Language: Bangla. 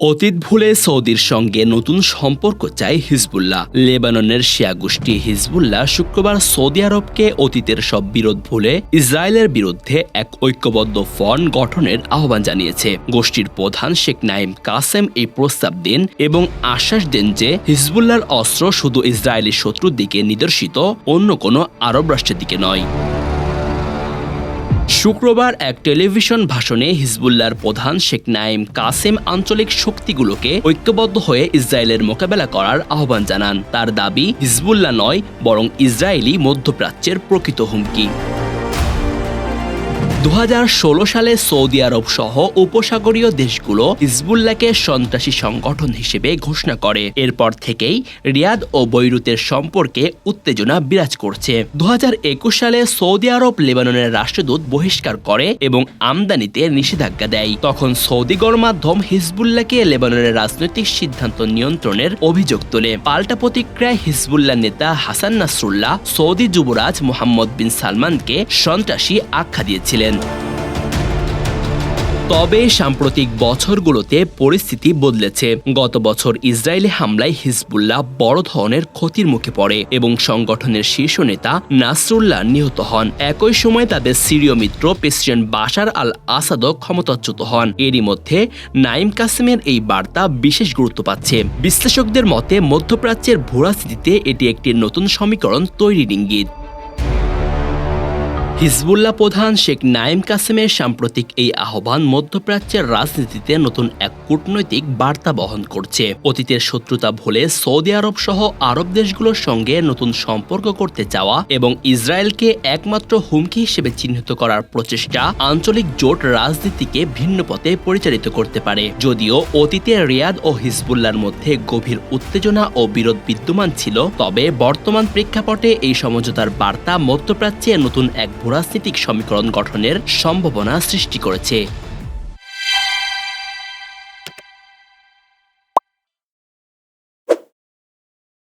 অতীত ভুলে সৌদির সঙ্গে নতুন সম্পর্ক চায় হিজবুল্লাহ। লেবাননের শিয়া গোষ্ঠী হিজবুল্লাহ শুক্রবার সৌদি আরবকে অতীতের সব বিরোধ ভুলে ইসরায়েলের বিরুদ্ধে এক ঐক্যবদ্ধ ফন গঠনের আহ্বান জানিয়েছে। গোষ্ঠীর প্রধান শেখ নাইম কাসেম এই প্রস্তাব দেন এবং আশ্বাস দেন যে হিজবুল্লাহর অস্ত্র শুধু ইসরায়েলি শত্রুর দিকে নিদর্শিত, অন্য কোনো আরব রাষ্ট্রের দিকে নয়। শুক্রবার এক টেলিভিশন ভাষণে হিজবুল্লার প্রধান শেখ নাইম কাসেম আঞ্চলিক শক্তিগুলোকে ঐক্যবদ্ধ হয়ে ইসরায়েলের মোকাবেলা করার আহ্বান জানান। তার দাবি হিজবুল্লা নয়, বরং ইসরায়েলি মধ্যপ্রাচ্যের প্রকৃত হুমকি। দু হাজার ষোলো সালে সৌদি আরব সহ উপসাগরীয় দেশগুলো হিজবুল্লাহকে সন্ত্রাসী সংগঠন হিসেবে ঘোষণা করে। এরপর থেকেই রিয়াদ ও বৈরুতের সম্পর্কে উত্তেজনা বিরাজ করছে। দু হাজার একুশ সালে সৌদি আরব লেবাননের রাষ্ট্রদূত বহিষ্কার করে এবং আমদানিতে নিষেধাজ্ঞা দেয়। তখন সৌদি গণমাধ্যম হিজবুল্লাহকে লেবাননের রাজনৈতিক সিদ্ধান্ত নিয়ন্ত্রণের অভিযোগ তোলে। পাল্টা প্রতিক্রিয়ায় হিজবুল্লাহ নেতা হাসান নাসরুল্লাহ সৌদি যুবরাজ মোহাম্মদ বিন সালমানকে সন্ত্রাসী আখ্যা দিয়েছিলেন। তবে সাম্প্রতিক বছরগুলোতে পরিস্থিতি বদলেছে। গত বছর ইসরায়েলি হামলায় হিজবুল্লাহ বড় ধরনের ক্ষতির মুখে পড়ে এবং সংগঠনের শীর্ষ নেতা নাসরুল্লাহ নিহত হন। একই সময় তাদের সিরীয় মিত্র প্রেসিডেন্ট বাশার আল আসাদও ক্ষমতাচ্যুত হন। এরই মধ্যে নাইম কাসিমের এই বার্তা বিশেষ গুরুত্ব পাচ্ছে। বিশ্লেষকদের মতে, মধ্যপ্রাচ্যের ভূরাস্থিতিতে এটি একটি নতুন সমীকরণ তৈরির ইঙ্গিত। হিজবুল্লাহ প্রধান শেখ নাইম কাসেমের সাম্প্রতিক এই আহ্বান মধ্যপ্রাচ্যের রাজনীতিতে নতুন এক কূটনৈতিক বার্তা বহন করছে। অতীতের শত্রুতা ভুলে সৌদি আরব সহ আরব দেশগুলোর সঙ্গে নতুন সম্পর্ক করতে চাওয়া এবং ইসরায়েলকে একমাত্র হুমকি হিসেবে চিহ্নিত করার প্রচেষ্টা আঞ্চলিক জোট রাজনীতিকে ভিন্ন পথে পরিচালিত করতে পারে। যদিও অতীতে রিয়াদ ও হিজবুল্লার মধ্যে গভীর উত্তেজনা ও বিরোধ বিদ্যমান ছিল, তবে বর্তমান প্রেক্ষাপটে এই সমঝোতার বার্তা মধ্যপ্রাচ্যে নতুন এক ভূরাজনৈতিক সমীকরণ গঠনের সম্ভাবনা সৃষ্টি করেছে।